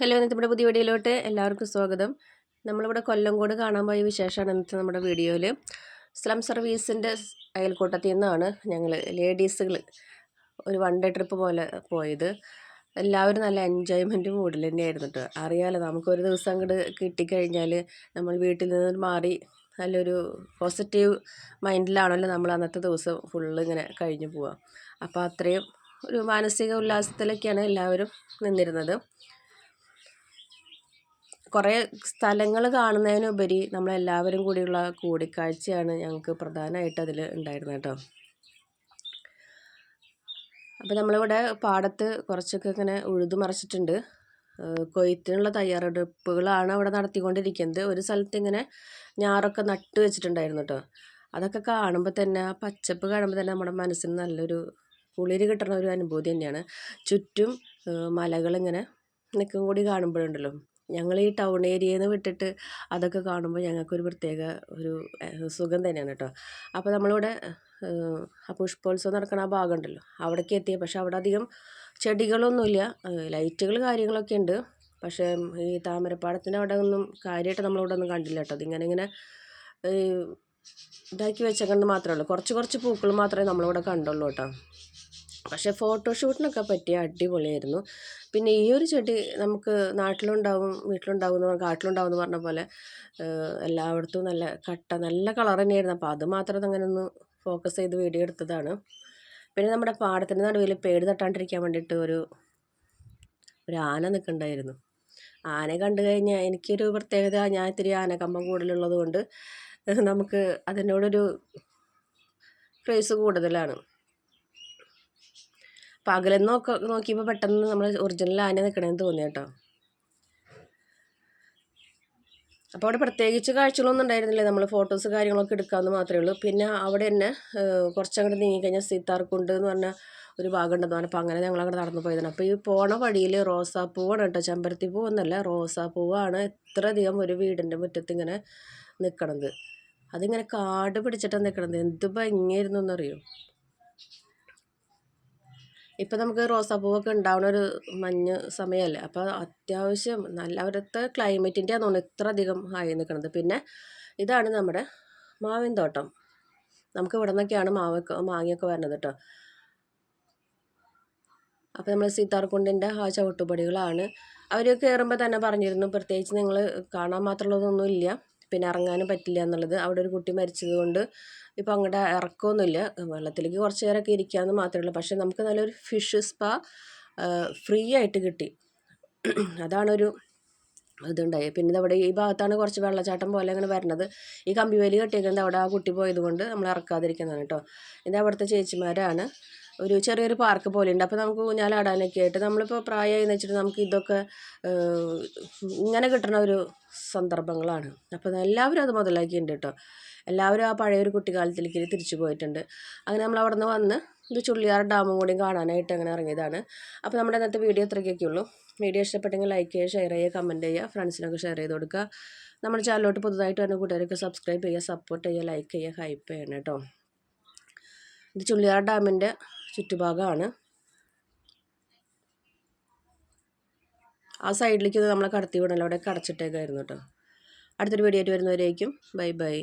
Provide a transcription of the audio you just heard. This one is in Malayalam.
ഹലോ നമ്മുടെ പുതിയ വീഡിയോയിലോട്ട് എല്ലാവർക്കും സ്വാഗതം. നമ്മളിവിടെ കൊല്ലംകോട് കാണാൻ പോയ വിശേഷമാണ് ഇന്നത്തെ നമ്മുടെ വീഡിയോയിൽ സ്ലം സർവീസിന്റെ അയൽക്കൂട്ടത്തിൽ നിന്നാണ് ഞങ്ങൾ ലേഡീസുകൾ ഒരു വൺ ഡേ ട്രിപ്പ് പോലെ പോയത്. എല്ലാവരും നല്ല എൻജോയ്മെന്റ് മൂഡിൽ തന്നെയായിരുന്നു കേട്ടോ. അറിയാമല്ലോ നമുക്കൊരു ദിവസം അങ്ങോട്ട് കിട്ടിക്കഴിഞ്ഞാൽ നമ്മൾ വീട്ടിൽ നിന്ന് മാറി നല്ലൊരു പോസിറ്റീവ് മൈൻഡിലാണല്ലോ നമ്മൾ അന്നത്തെ ദിവസം ഫുള്ള് ഇങ്ങനെ കഴിഞ്ഞു പോവുക. അപ്പോൾ അത്രയും ഒരു മാനസിക ഉല്ലാസത്തിലൊക്കെയാണ് എല്ലാവരും നിന്നിരുന്നത്. കുറേ സ്ഥലങ്ങൾ കാണുന്നതിനുപരി നമ്മളെല്ലാവരും കൂടിയുള്ള കൂടിക്കാഴ്ചയാണ് ഞങ്ങൾക്ക് പ്രധാനമായിട്ട് അതിൽ ഉണ്ടായിരുന്നത് കേട്ടോ. അപ്പോൾ നമ്മളിവിടെ പാടത്ത് കുറച്ചൊക്കെ ഇങ്ങനെ ഉഴുതു മറിച്ചിട്ടുണ്ട്. കൊയ്ത്തിനുള്ള തയ്യാറെടുപ്പുകളാണ് അവിടെ നടത്തിക്കൊണ്ടിരിക്കുന്നത്. ഒരു സ്ഥലത്ത് ഇങ്ങനെ ഞാറൊക്കെ നട്ട് വെച്ചിട്ടുണ്ടായിരുന്നു കേട്ടോ. അതൊക്കെ കാണുമ്പോൾ തന്നെ ആ പച്ചപ്പ് കാണുമ്പോൾ തന്നെ നമ്മുടെ മനസ്സിന് നല്ലൊരു കുളിര് കിട്ടുന്ന ഒരു അനുഭൂതി തന്നെയാണ്. ചുറ്റും മലകളിങ്ങനെ നിൽക്കും കൂടി കാണുമ്പോഴുണ്ടല്ലോ. ഞങ്ങൾ ഈ ടൗൺ ഏരിയയിൽ നിന്ന് വിട്ടിട്ട് അതൊക്കെ കാണുമ്പോൾ ഞങ്ങൾക്കൊരു പ്രത്യേക ഒരു സുഖം തന്നെയാണ് കേട്ടോ. അപ്പോൾ നമ്മളിവിടെ ആ പുഷ്പോത്സവം നടക്കുന്ന ആ ഭാഗം ഉണ്ടല്ലോ അവിടേക്ക് എത്തിയ. പക്ഷെ അവിടെ അധികം ചെടികളൊന്നുമില്ല ലൈറ്റുകൾ കാര്യങ്ങളൊക്കെ ഉണ്ട്. പക്ഷേ ഈ താമരപ്പാടത്തിന്റെ അവിടെ ഒന്നും കാര്യമായിട്ട് നമ്മളിവിടെ ഒന്നും കണ്ടില്ല കേട്ടോ. അതിങ്ങനെ ഇങ്ങനെ ഇതാക്കി വെച്ചേക്കുന്നത് മാത്രമേ ഉള്ളൂ. കുറച്ച് കുറച്ച് പൂക്കൾ മാത്രമേ നമ്മളിവിടെ കണ്ടുള്ളൂ കേട്ടോ. പക്ഷേ ഫോട്ടോഷൂട്ടിനൊക്കെ പറ്റിയ അടിപൊളിയായിരുന്നു. പിന്നെ ഈ ഒരു ചെടി നമുക്ക് നാട്ടിലുണ്ടാവും വീട്ടിലുണ്ടാവും എന്ന് കാട്ടിലുണ്ടാവും എന്ന് പറഞ്ഞ പോലെ എല്ലായിടത്തും നല്ല കട്ട നല്ല കളർ തന്നെയായിരുന്നു. അപ്പോൾ അത് മാത്രം അങ്ങനെ ഒന്ന് ഫോക്കസ് ചെയ്ത് വീഡിയോ എടുത്തതാണ്. പിന്നെ നമ്മുടെ പാടത്തിന്റെ നടുവിൽ പേട് തട്ടാണ്ടിരിക്കാൻ വേണ്ടിയിട്ട് ഒരു ഒരു ആന നിൽക്കണ്ടായിരുന്നു ആനയെ കണ്ടു കഴിഞ്ഞാൽ എനിക്കൊരു പ്രത്യേകത ഞാൻ ഇത്തിരി ആനക്കമ്പം കൂടുതലുള്ളത് കൊണ്ട് നമുക്ക് അതിനോടൊരു ക്രേസ് കൂടുതലാണ്. പകലെന്ന് നോക്ക നോക്കിയപ്പോൾ പെട്ടെന്ന് നമ്മൾ ഒറിജിനൽ ആന നിൽക്കണമെന്ന് തോന്നി കേട്ടോ. അപ്പോൾ അവിടെ പ്രത്യേകിച്ച് കാഴ്ചകളൊന്നും ഉണ്ടായിരുന്നില്ല. നമ്മൾ ഫോട്ടോസ് കാര്യങ്ങളൊക്കെ എടുക്കാമെന്ന് മാത്രമേ ഉള്ളൂ. പിന്നെ അവിടെ തന്നെ കുറച്ചങ്ങോട്ട് നീങ്ങിക്കഴിഞ്ഞാൽ സീതാർക്കുണ്ട് എന്ന് പറഞ്ഞ ഒരു ഭാഗം ഉണ്ടെന്ന് പറഞ്ഞപ്പോൾ അങ്ങനെ ഞങ്ങൾ അങ്ങോട്ട് നടന്നു പോയതാണ്. അപ്പോൾ ഈ പോണ വഴിയിൽ റോസാപ്പൂവാണ് കേട്ടോ. ചെമ്പരത്തി പൂവെന്നല്ല റോസാപ്പൂവാണ് എത്ര അധികം ഒരു വീടിന്റെ മുറ്റത്ത് ഇങ്ങനെ നിൽക്കണത് അതിങ്ങനെ കാട് പിടിച്ചിട്ടാണ് നിൽക്കണത് എന്ത് ഭംഗിയായിരുന്നു എന്നറിയോ? ഇപ്പം നമുക്ക് റോസാപ്പൂവൊക്കെ ഉണ്ടാവുന്ന ഒരു മഞ്ഞ് സമയമല്ലേ? അപ്പോൾ അത്യാവശ്യം നല്ല അവിടുത്തെ ക്ലൈമറ്റിന്റെ ആണ് ഇത്ര അധികം ആയി നിൽക്കുന്നത് പിന്നെ ഇതാണ് നമ്മുടെ മാവിൻ തോട്ടം. നമുക്ക് ഇവിടെ നിന്നൊക്കെയാണ് മാവൊക്കെ മാങ്ങയൊക്കെ വരുന്നത് കേട്ടോ. അപ്പോൾ നമ്മൾ സീതാർകുണ്ടിന്റെ ആ ചവിട്ടുപടികളാണ്. അവർ കയറുമ്പോൾ തന്നെ പറഞ്ഞിരുന്നു പ്രത്യേകിച്ച് നിങ്ങൾ കാണാൻ മാത്രമുള്ളതൊന്നും ഇല്ല പിന്നെ ഇറങ്ങാനും പറ്റില്ല എന്നുള്ളത്. അവിടെ ഒരു കുട്ടി മരിച്ചത് കൊണ്ട് ഇപ്പോൾ അങ്ങോട്ട് ഇറക്കമൊന്നുമില്ല. വെള്ളത്തിലേക്ക് കുറച്ച് നേരമൊക്കെ ഇരിക്കാമെന്ന് മാത്രമേ ഉള്ളൂ. പക്ഷേ നമുക്ക് നല്ലൊരു ഫിഷ് സ്പാ ഫ്രീ ആയിട്ട് കിട്ടി. അതാണൊരു ഇതുണ്ടായി പിന്നെ അവിടെ ഈ ഭാഗത്താണ് കുറച്ച് വെള്ളച്ചാട്ടം പോലെ അങ്ങനെ വരുന്നത് ഈ കമ്പിവേലി കെട്ടിയിരിക്കുന്നത് അവിടെ ആ കുട്ടി പോയതുകൊണ്ട് നമ്മൾ ഇറക്കാതിരിക്കുന്നതാണ് കേട്ടോ. ഇത് അവിടുത്തെ ചേച്ചിമാരാണ്. ഒരു ചെറിയൊരു പാർക്ക് പോലെ ഉണ്ട് അപ്പോൾ നമുക്ക് ഊഞ്ഞാലാടാനൊക്കെ ആയിട്ട് നമ്മളിപ്പോൾ പ്രായമായി എന്ന് വെച്ചിട്ട് നമുക്ക് ഇതൊക്കെ ഇങ്ങനെ കിട്ടുന്ന ഒരു സന്ദർഭങ്ങളാണ്. അപ്പോൾ എല്ലാവരും അത് മുതലാക്കിയിട്ടുണ്ട് കേട്ടോ എല്ലാവരും ആ പഴയൊരു കുട്ടിക്കാലത്തിലേക്ക് തിരിച്ചു പോയിട്ടുണ്ട്. അങ്ങനെ നമ്മൾ അവിടെ നിന്ന് വന്ന് ഇത് ചുള്ളിയാർ ഡാമും കൂടി കാണാനായിട്ട് അങ്ങനെ ഇറങ്ങിയതാണ്. അപ്പോൾ നമ്മുടെ ഇന്നത്തെ വീഡിയോ അത്രയ്ക്കൊക്കെ ഉള്ളൂ. വീഡിയോ ഇഷ്ടപ്പെട്ടെങ്കിൽ ലൈക്ക് ചെയ്യുക ഷെയർ ചെയ്യുക കമന്റ് ചെയ്യുക ഫ്രണ്ട്സിനൊക്കെ ഷെയർ ചെയ്ത് കൊടുക്കുക. നമ്മുടെ ചാനലോട്ട് പുതുതായിട്ട് വരുന്ന കൂട്ടുകാരൊക്കെ സബ്സ്ക്രൈബ് ചെയ്യുക സപ്പോർട്ട് ചെയ്യുക ലൈക്ക് ചെയ്യുക ഹൈപ്പ് ചെയ്യണം കേട്ടോ ഇത് ചുള്ളിയാർ ഡാമിന്റെ ചുറ്റുഭാഗമാണ്. ആ സൈഡിലേക്ക് നമ്മൾ കടത്തി വിടണല്ലോ അവിടെ കടച്ചിട്ടേക്കായിരുന്നു കേട്ടോ. അടുത്തൊരു വീഡിയോ ആയിട്ട് വരുന്നവരേക്കും. Bye bye.